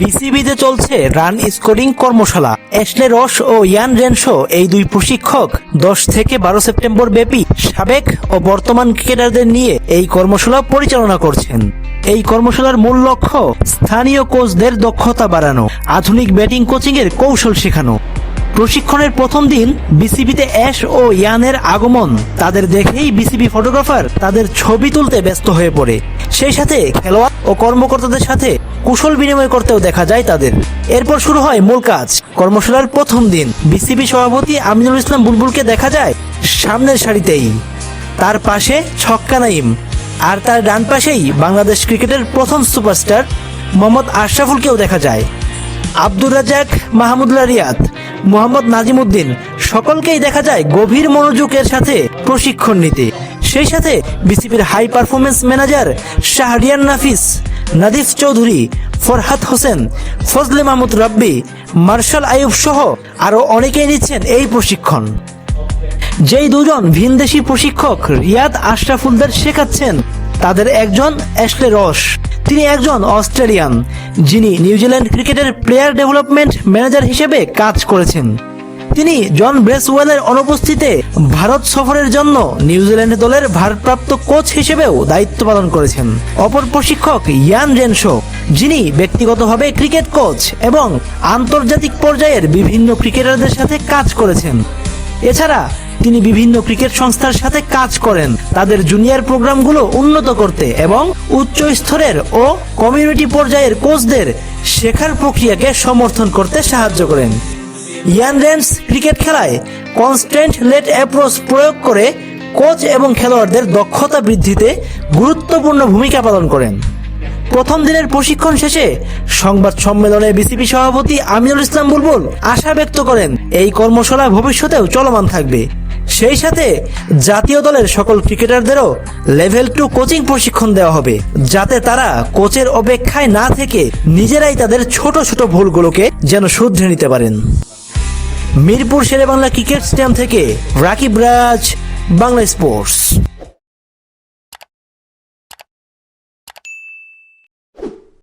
বিসিবিতে চলছে run scoring কর্মশালা। Ashley রস ও ইয়ান রেনশো, এই দুই প্রশিক্ষক দশ থেকে বারো সেপ্টেম্বর ব্যাপী সাবেক ও বর্তমান ক্রিকেটারদের নিয়ে এই কর্মশালা পরিচালনা করছেন। এই কর্মশালার মূল লক্ষ্য স্থানীয় কোচদের দক্ষতা বাড়ানো, আধুনিক ব্যাটিং কোচিং এর কৌশল শেখানো। প্রশিক্ষণের প্রথম দিন বিসিবিতে অ্যাশ ও ইয়ানের আগমন। তাদের দেখেই বিসিবি ফটোগ্রাফার তাদের ছবি তুলতে ব্যস্ত হয়ে পড়ে। সেই সাথে খেলোয়াড় ও কর্মকর্তাদের সাথে কুশল বিনিময় করতেও দেখা যায় তাদের। এরপর শুরু হয় মূল কাজ। কর্মশালার প্রথম দিন, বিসিবি সভাপতি আমিনুল ইসলাম বুলবুলকে দেখা যায় সামনের সারিতেই। তার পাশে ছক্কা নাইম আর তার ডান পাশেই বাংলাদেশ ক্রিকেটের প্রথম সুপারস্টার মোহাম্মদ আশরাফুলকেও দেখা যায়। আব্দুর রাজাক মাহমুদুল্লাহ রিয়াদ, মোহাম্মদ নাজিমুদ্দিন সকলকেই দেখা যায় গভীর মনোযোগের সাথে প্রশিক্ষণ নিতে। সেই সাথে বিসিবির high performance manager Shahriar Nafees, Nadif Chowdhury, Farhad Hossain, Fazle Mahmud Rabbi, Marshall Ayub সহ আরও অনেকেই নিচ্ছেন এই প্রশিক্ষণ। যেই দুজন ভিনদেশি প্রশিক্ষক রিয়াদ আশরাফুলদের শেখাচ্ছেন, তাদের একজন অ্যাশলে রস, তিনি একজন অস্ট্রেলিয়ান, যিনি নিউজিল্যান্ড ক্রিকেটের প্লেয়ার ডেভেলপমেন্ট ম্যানেজার হিসেবে কাজ করেছেন। তিনি জন ব্রেসওয়েলের অনুপস্থিতিতে ভারত সফরের জন্য নিউজিল্যান্ড দলের ভারপ্রাপ্ত কোচ হিসেবেও দায়িত্ব পালন করেছেন। অপর প্রশিক্ষক ইয়ান রেনশো যিনি ব্যক্তিগতভাবে ক্রিকেট কোচ এবং আন্তর্জাতিক পর্যায়ের বিভিন্ন ক্রিকেটারদের সাথে কাজ করেছেন। এছাড়া তিনি বিভিন্ন ক্রিকেট সংস্থার সাথে কাজ করেন। তাদের জুনিয়র প্রোগ্রামগুলো উন্নত করতে এবং উচ্চ স্তরের ও কমিউনিটি পর্যায়ের কোচদের শেখার প্রক্রিয়াকে সমর্থন করতে সাহায্য করেন। ইয়ান রেন্স ক্রিকেট খেলায় কনস্ট্যান্ট লেট অ্যাপ্রোচ প্রয়োগ করে কোচ এবং খেলোয়াড়দের দক্ষতা বৃদ্ধিতে গুরুত্বপূর্ণ ভূমিকা পালন করেন। প্রথম দিনের প্রশিক্ষণ শেষে সংবাদ সম্মেলনে বিসিবি সভাপতি আমিনুল ইসলাম বুলবুল আশা ব্যক্ত করেন, এই কর্মশালা ভবিষ্যতেও চলমান থাকবে। সেই সাথে জাতীয় দলের সকল ক্রিকেটারদেরও লেভেল টু কোচিং প্রশিক্ষণ দেওয়া হবে, যাতে তারা কোচের অপেক্ষায় না থেকে নিজেরাই তাদের ছোট ছোট ভুলগুলোকে যেন শুধরে নিতে পারেন। মিরপুর শেরেবাংলা ক্রিকেট স্টেডিয়াম থেকে রাকিব রাজ বাংলা স্পোর্টস।